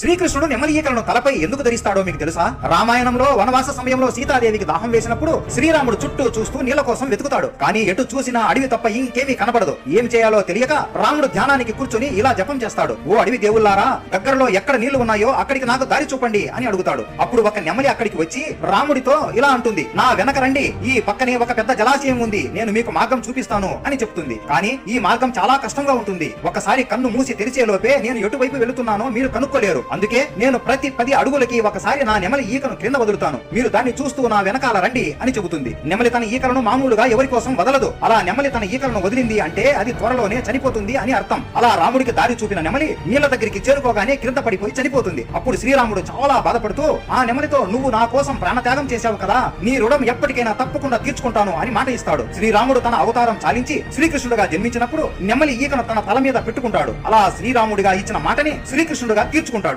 శ్రీకృష్ణుడు నెమలీకలను తలపై ఎందుకు ధరిస్తాడో మీకు తెలుసా? రామాయణంలో వనవాస సమయంలో సీతాదేవికి దాహం వేసినప్పుడు శ్రీరాముడు చుట్టూ చూస్తూ నీళ్ళ కోసం వెతుకుతాడు. కానీ ఎటు చూసినా అడవి తప్ప ఇంకేమీ కనబడదు. ఏం చేయాలో తెలియక రాముడు ధ్యానానికి కూర్చుని ఇలా జపం చేస్తాడు. ఓ అడవి దేవుళ్ళారా దగ్గరలో ఎక్కడ నీళ్ళు ఉన్నాయో అక్కడికి నాకు దారి చూపండి అని అడుగుతాడు. అప్పుడు ఒక నెమలి అక్కడికి వచ్చి రాముడితో ఇలా అంటుంది నా వెనక రండి. ఈ పక్కనే ఒక పెద్ద జలాశయం ఉంది. నేను మీకు మార్గం చూపిస్తాను అని చెప్తుంది. కానీ ఈ మార్గం చాలా కష్టంగా ఉంటుంది. ఒకసారి కన్ను మూసి తెరిచే లోపే నేను ఎటువైపు వెళుతున్నానో మీరు కనుక్కోలేరు. అందుకే నేను ప్రతి పది అడుగులకి ఒకసారి నా నెమలి ఈకను క్రింద వదులుతాను. మీరు దాన్ని చూస్తూ నా వెనకాల రండి అని చెబుతుంది. నెమలి తన ఈకలను మామూలుగా ఎవరి కోసం వదలదు. అలా నెమలి తన ఈకలను వదిలింది అంటే అది త్వరలోనే చనిపోతుంది అని అర్థం. అలా రాముడికి దారి చూపిన నెమలి నీళ్ళ దగ్గరికి చేరుకోగానే క్రింద పడిపోయి చనిపోతుంది. అప్పుడు శ్రీరాముడు చాలా బాధపడుతూ ఆ నెమలితో నువ్వు నా కోసం ప్రాణత్యాగం చేశావు కదా నీ రుణం ఎప్పటికైనా తప్పకుండా తీర్చుకుంటాను అని మాట ఇస్తాడు. శ్రీరాముడు తన అవతారం చాలించి శ్రీకృష్ణుడుగా జన్మించినప్పుడు నెమలి ఈకను తన తల మీద పెట్టుకుంటాడు. అలా శ్రీరాముడిగా ఇచ్చిన మాటని శ్రీకృష్ణుడుగా తీర్చుకుంటాడు.